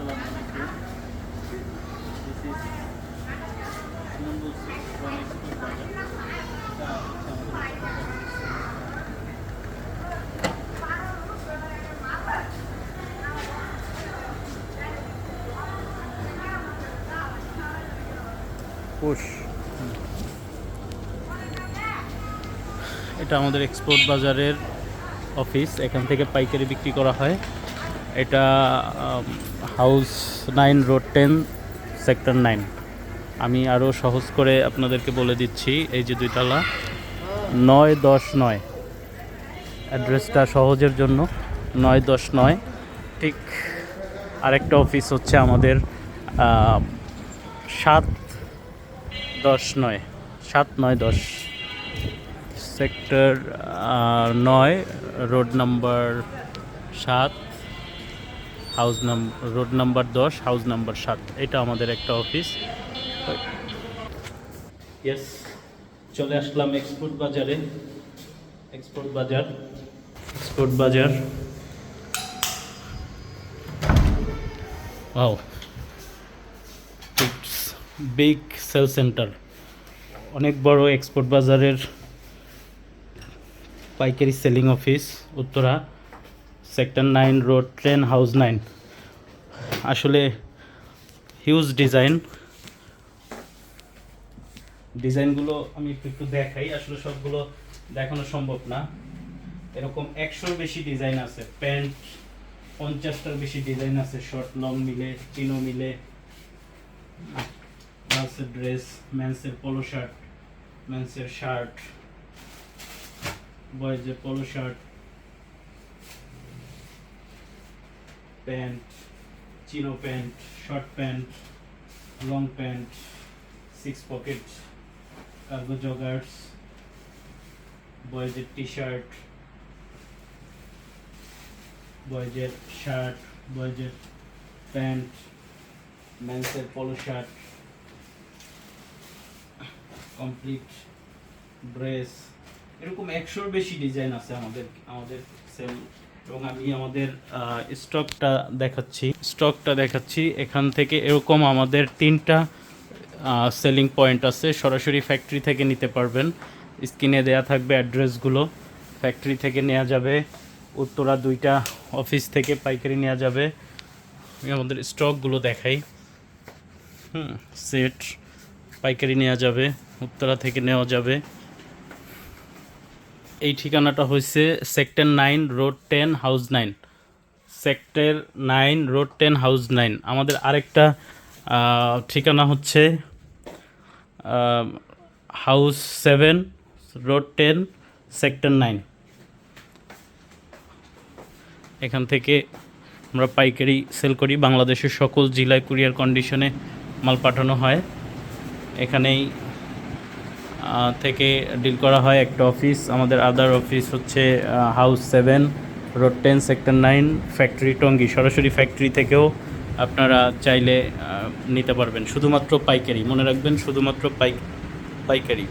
আসসালামু আলাইকুম। This is number six from export Bazar এটা হচ্ছে পুশ এটা আমাদের এক্সপোর্ট বাজারের অফিস এখান থেকে পাইকারি বিক্রি করা হয়। এটা house nine, road ten, sector nine. আমি আরও সহজ করে আপনাদেরকে বলে দিচ্ছি, এই যে দুইতলা, নয় দশ নয়। অ্যাড্রেসটা সহজের জন্য, নয় দশ নয়। ঠিক আরেকটা অফিস হচ্ছে আমাদের সাত দশ নয়, সাত নয় দশ। সেক্টর নয়, রোড নাম্বার সাত। হাউস নাম, রোড নাম্বার দশ, হাউস নাম্বার সাত। এটা আমাদের একটা অফিস। ইয়েস চলে আসলাম এক্সপোর্ট বাজারে। Export Bazar. Export Bazar. Wow. It's big sale centre অনেক বড় এক্সপোর্ট বাজারের পাইকারি selling office Uttara. Sector nine road ten house nine. আসলে হিউজ ডিজাইন ডিজাইনগুলো আমি একটু একটু দেখাই। আসলে সবগুলো দেখানো সম্ভব না। এরকম একশোর বেশি ডিজাইন আছে। প্যান্ট পঞ্চাশটার বেশি ডিজাইন আছে। শর্ট লং মিলে চিনো মিলে। গার্লসের ড্রেস মেন্সের পলো shirt মেন্সের shirt বয়েজের polo shirt pant chino pant short pant long pant six pocket cargo joggers বয়েজের T shirt বয়েজের শার্ট বয়েজের প্যান্ট মেন্সের পোলো শার্ট কমপ্লিট ড্রেস এরকম একশোর বেশি ডিজাইন আছে আমাদের আমাদের সেল এবং আমি আমাদের স্টকটা দেখাচ্ছি। স্টকটা দেখাচ্ছি। এখান থেকে এরকম আমাদের তিনটা সেলিং পয়েন্ট আছে। সরাসরি ফ্যাক্টরি থেকে নিতে পারবেন। স্ক্রিনে দেয়া থাকবে অ্যাড্রেসগুলো ফ্যাক্টরি থেকে নেওয়া যাবে। উত্তরা দুইটা অফিস থেকে পাইকারি নেওয়া যাবে। আমি আমাদের স্টকগুলো দেখাই। হুম সেট পাইকারি নেওয়া যাবে। উত্তরা থেকে নেওয়া যাবে। এই ঠিকানাটা হয়েছে sector nine road ten house nine. Sector nine road ten house nine. আমাদের আরেকটা ঠিকানা হচ্ছে house seven road ten sector nine. এখান থেকে আমরা পাইকারি সেল করি। বাংলাদেশের সকল জেলায় কুরিয়ার কন্ডিশনে মাল পাঠানো হয়। এখানেই থেকে ডিল করা হয় একটা অফিস আমাদের আদার অফিস হচ্ছে house seven road ten sector nine factory Tongi. সরাসরি ফ্যাক্টরি থেকেও আপনারা চাইলে নিতে পারবেন। শুধুমাত্র পাইকারি। মনে রাখবেন, শুধুমাত্র পাই পাইকারি।